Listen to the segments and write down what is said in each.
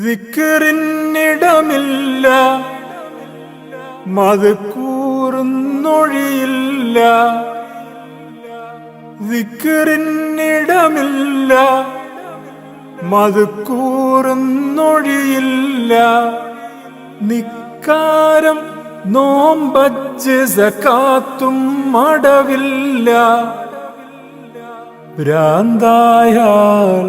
വിക്കറിനിടമില്ല വിക്കറിന്നിടമില്ല മത് കൂറുന്നൊഴിയില്ല. നിക്കാരം നോമ്പജ്ജ് സക്കാത്തും മടവില്ല. ഭ്രാന്തായാൽ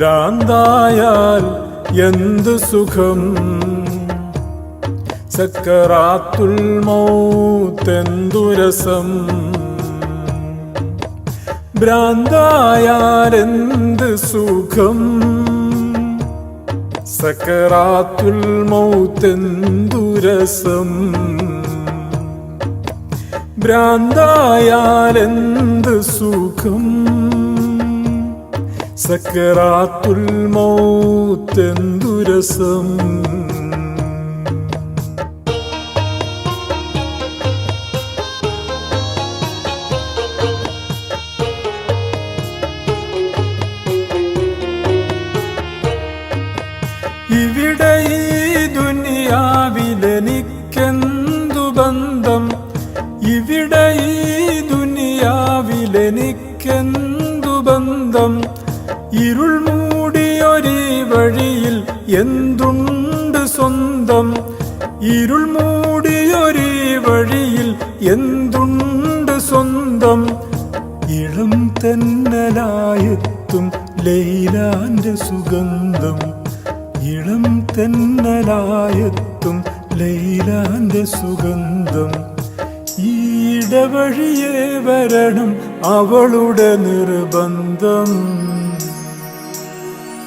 ഭ്രാന്തായാൽ എന്ത് സുഖം? സക്കറാത്തുൽ മൗത്തെന്തുരസം ഭ്രാന്തായാൽ എന്ത് സുഖം? സക്കറാത്തുൽ മൗത്തെന്തുരസം ഭ്രാന്തായാൽ എന്ത് സുഖം? സക്കറാത്തുൽ മൗത്തെന്തുരസം? ഇവിടെ ഈ ദുനിയാവിലെനിക്കെന്തു ബന്ധം? ഇവിടെ ഈ ദുനിയാവിലെനിക്കെന്തു ബന്ധം? ഇരുൾ മൂടിയൊരു വഴിയിൽ എന്തുണ്ട് സ്വന്തം? ഇരുൾ മൂടിയൊരു വഴിയിൽ എന്തുണ്ട് സ്വന്തം? ഇളം തന്നലായെത്തും ലൈലാന്റെ സുഗന്ധം. ഇളം തന്നലായെത്തും ലൈലാന്റെ സുഗന്ധം. ഈടവഴിയെ വരണം അവളുടെ നിർബന്ധം.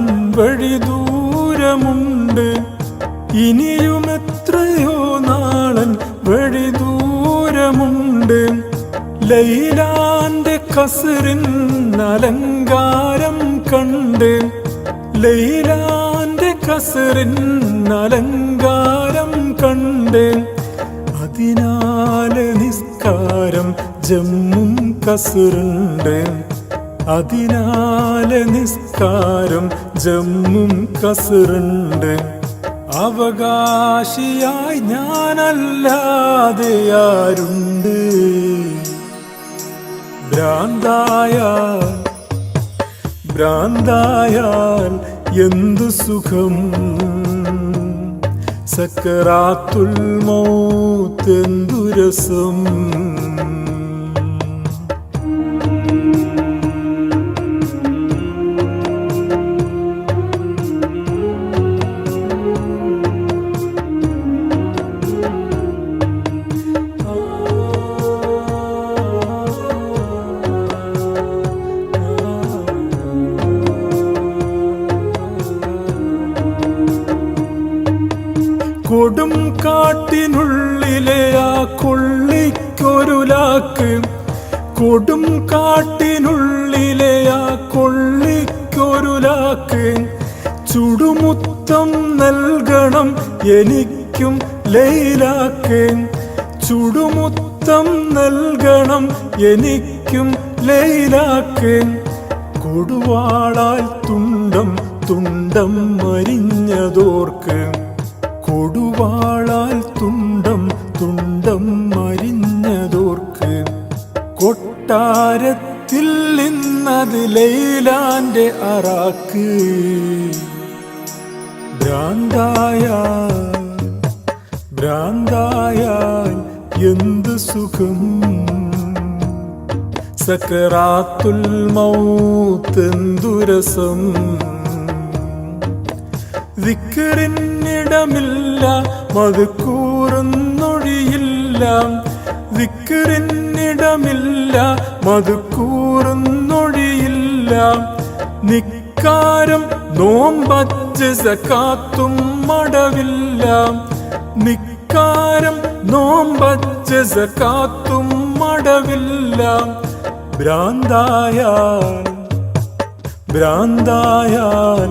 വഴി ദൂരമുണ്ട്. ഇനിയും എത്രയോ നാളൻ വഴി ദൂരമുണ്ട്. ലൈലാന്റെ കസറിൻ അലങ്കാരം കണ്ട്. ലൈലാന്റെ കസറിൻ അലങ്കാരം കണ്ട്. അതിനാല് നിസ്കാരം ജമ്മും കസറുണ്ട്. അതിനാല് നിസ്കാരം ജമ്മും കസറുണ്ട്. അവകാശിയായി ഞാനല്ലാതെ ആരുണ്ട്? ഭ്രാന്തായാൽ ഭ്രാന്തായാൽ എന്തു സുഖം? സക്കറാത്തുൽ മൗത്തെന്തുരസം കൊടും കാട്ടിനുള്ളിലെ ആ കൊള്ളിക്കൊരു ലാക്ക് കൊടും കാട്ടിനുള്ളിലെ ആ കൊള്ളിക്കൊരു ലാക്ക് ചുടുമുത്തം നൽകണം എനിക്കും ലൈലാക്ക്. ചുടുമുത്തം നൽകണം എനിക്കും ലൈലാക്ക്. കൊടുവാളാൽ തുണ്ടം തുണ്ടം മരിഞ്ഞതോർക്ക്. കൊടുവാളാൽ തുണ്ടം തുണ്ടം മരിഞ്ഞതോർക്ക് കൊട്ടാരത്തിൽ നിന്നത് ലൈലാന്റെ അറാക്ക്. ഭ്രാന്തായാൽ ഭ്രാന്തായാൽ എന്ത് സുഖം? സക്കറാത്തുൽ മൗത്തെന്തുരസം വിക്കറിനിടമില്ല മതുക്കൂറുന്നൊഴിയില്ല കൂറുന്നൊഴിയില്ല മതുക്കൂറുന്നൊഴിയില്ല മത് കൂറുന്നൊഴിയില്ല നിക്കാരം നോമ്പച്ച് സക്കാത്തും മടവില്ല. നിക്കാരം നോമ്പച്ച് സക്കാത്തും മടവില്ല. ഭ്രാന്തായാൽ ഭ്രാന്തായാൽ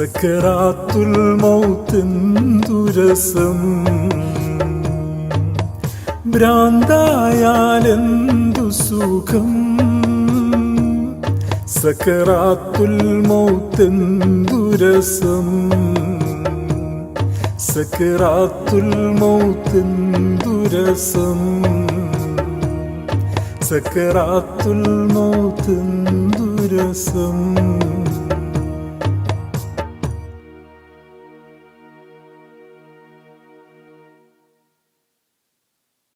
സക്കറാത്തുൽ മൗത്തെന്തുരസം ഭ്രാന്തായാലെന്തു സുഖം? സക്കറാത്തുൽ മൗത്തെന്തുരസം സക്കറാത്തുൽ മൗത്തെന്തുരസം സക്കറാത്തുൽ മൗത്തെന്തുരസം